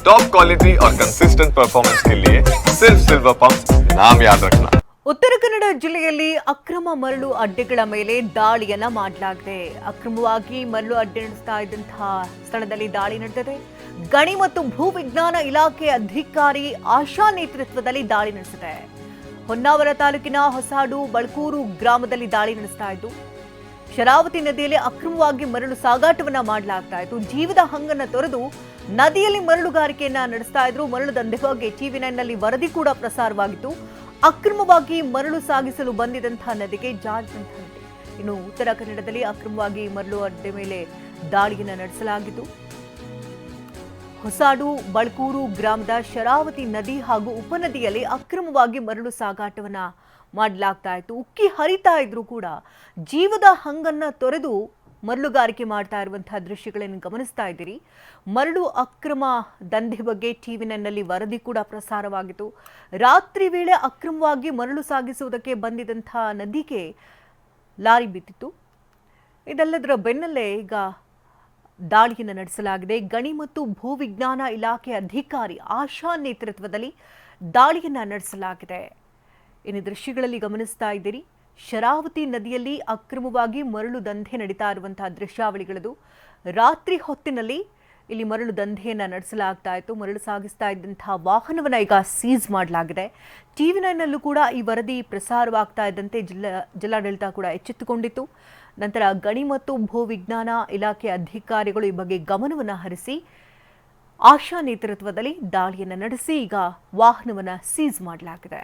Top quality और consistent performance के लिए सिर्फ सिल्वर पंप नाम याद रखना ಉತ್ತರ ಕನ್ನಡ ಜಿಲ್ಲೆಯಲ್ಲಿ ಅಕ್ರಮ ಮರಳು ಅಡ್ಡೆಗಳ ಮೇಲೆ ದಾಳಿಯನ್ನ ಮಾಡಲಾಗಿದೆ ಅಕ್ರಮವಾಗಿ ಮರಳು ಅಡ್ಡೆ ನಡೆಸ್ತಾ ಇದ್ದಂತಹ ಸ್ಥಳದಲ್ಲಿ ದಾಳಿ ನಡೆದಿದೆ ಗಣಿ ಮತ್ತು ಭೂ ವಿಜ್ಞಾನ ಇಲಾಖೆ ಅಧಿಕಾರಿ ಆಶಾ ನೇತೃತ್ವದಲ್ಲಿ ದಾಳಿ ನಡೆಸಿದೆ ಹೊನ್ನಾವರ ತಾಲೂಕಿನ ಹೊಸಾಡು ಬಳ್ಕೂರು ಗ್ರಾಮದಲ್ಲಿ ದಾಳಿ ನಡೆಸ್ತಾ ಇದ್ದು ಶರಾವತಿ ನದಿಯಲ್ಲಿ ಅಕ್ರಮವಾಗಿ ಮರಳು ಸಾಗಾಟವನ್ನ ಮಾಡಲಾಗ್ತಾ ಇತ್ತು. ಜೀವದ ಹಂಗನ್ನ ತೊರೆದು ನದಿಯಲ್ಲಿ ಮರಳುಗಾರಿಕೆಯನ್ನ ನಡೆಸ್ತಾ ಇದ್ರು. ಮರಳು ದಂಧೆ ಬಗ್ಗೆ ಟಿವಿ ನೈನ್ನಲ್ಲಿ ವರದಿ ಕೂಡ ಪ್ರಸಾರವಾಗಿತ್ತು. ಅಕ್ರಮವಾಗಿ ಮರಳು ಸಾಗಿಸಲು ಬಂದಿದಂತಹ ನದಿಗೆ ಜಾರಿದಂತಹ ಇನ್ನು ಉತ್ತರ ಕನ್ನಡದಲ್ಲಿ ಅಕ್ರಮವಾಗಿ ಮರಳು ಅಡ್ಡೆ ಮೇಲೆ ದಾಳಿಯನ್ನ ನಡೆಸಲಾಗಿತ್ತು. ಹೊಸಾಡು, ಬಳ್ಕೂರು ಗ್ರಾಮದ ಶರಾವತಿ ನದಿ ಹಾಗೂ ಉಪನದಿಯಲ್ಲಿ ಅಕ್ರಮವಾಗಿ ಮರಳು ಸಾಗಾಟವನ್ನು ಮಾಡಲಾಗ್ತಾ ಇತ್ತು ಉಕ್ಕಿ ಹರಿತಾ ಇದ್ರು ಕೂಡ ಜೀವದ ಹಂಗನ್ನ ತೊರೆದು ಮರಳುಗಾರಿಕೆ ಮಾಡ್ತಾ ಇರುವಂತಹ ದೃಶ್ಯಗಳನ್ನು ಗಮನಿಸ್ತಾ ಇದ್ದೀರಿ. ಮರಳು ಅಕ್ರಮ ದಂಧೆ ಬಗ್ಗೆ ಟಿವಿ ನೈನ್ನಲ್ಲಿ ವರದಿ ಕೂಡ ಪ್ರಸಾರವಾಗಿತ್ತು. ರಾತ್ರಿ ವೇಳೆ ಅಕ್ರಮವಾಗಿ ಮರಳು ಸಾಗಿಸುವುದಕ್ಕೆ ಬಂದಿದ್ದಂಥ ನದಿಗೆ ಲಾರಿ ಬಿದ್ದಿತ್ತು. ಇದೆಲ್ಲದರ ಬೆನ್ನಲ್ಲೇ ಈಗ ದಾಳಿಯನ್ನು ನಡೆಸಲಾಗಿದೆ. ಗಣಿ ಮತ್ತು ಭೂವಿಜ್ಞಾನ ಇಲಾಖೆ ಅಧಿಕಾರಿ ಆಶಾ ನೇತೃತ್ವದಲ್ಲಿ ದಾಳಿಯನ್ನ ನಡೆಸಲಾಗಿದೆ. ಇನ್ನು ದೃಶ್ಯಗಳಲ್ಲಿ ಗಮನಿಸ್ತಾ ಇದ್ದೀರಿ. ಶರಾವತಿ ನದಿಯಲ್ಲಿ ಅಕ್ರಮವಾಗಿ ಮರಳು ದಂಧೆ ನಡೀತಾ ಇರುವಂತಹ ದೃಶ್ಯಾವಳಿಗಳದು. ರಾತ್ರಿ ಹೊತ್ತಿನಲ್ಲಿ ಇಲ್ಲಿ ಮರಳು ದಂಧೆಯನ್ನು ನಡೆಸಲಾಗ್ತಾ ಇತ್ತು, ಮರಳು ಸಾಗಿಸ್ತಾ ಇದ್ದಂತಹ ವಾಹನವನ್ನು ಈಗ ಸೀಸ್ ಮಾಡಲಾಗಿದೆ. ಟಿವಿ ನೈನ್ನಲ್ಲೂ ಕೂಡ ಈ ವರದಿ ಪ್ರಸಾರವಾಗ್ತಾ ಇದ್ದಂತೆ ಜಿಲ್ಲಾ, ಜಿಲ್ಲಾಡಳಿತ ಕೂಡ ಎಚ್ಚೆತ್ತುಕೊಂಡಿತ್ತು. ನಂತರ ಗಣಿ ಮತ್ತು ಭೂವಿಜ್ಞಾನ ಇಲಾಖೆ ಅಧಿಕಾರಿಗಳು ಈ ಬಗ್ಗೆ ಗಮನವನ್ನು ಹರಿಸಿ, ಆಶಾ ನೇತೃತ್ವದಲ್ಲಿ ದಾಳಿಯನ್ನು ನಡೆಸಿ ಈಗ ವಾಹನವನ್ನು ಸೀಸ್ ಮಾಡಲಾಗಿದೆ.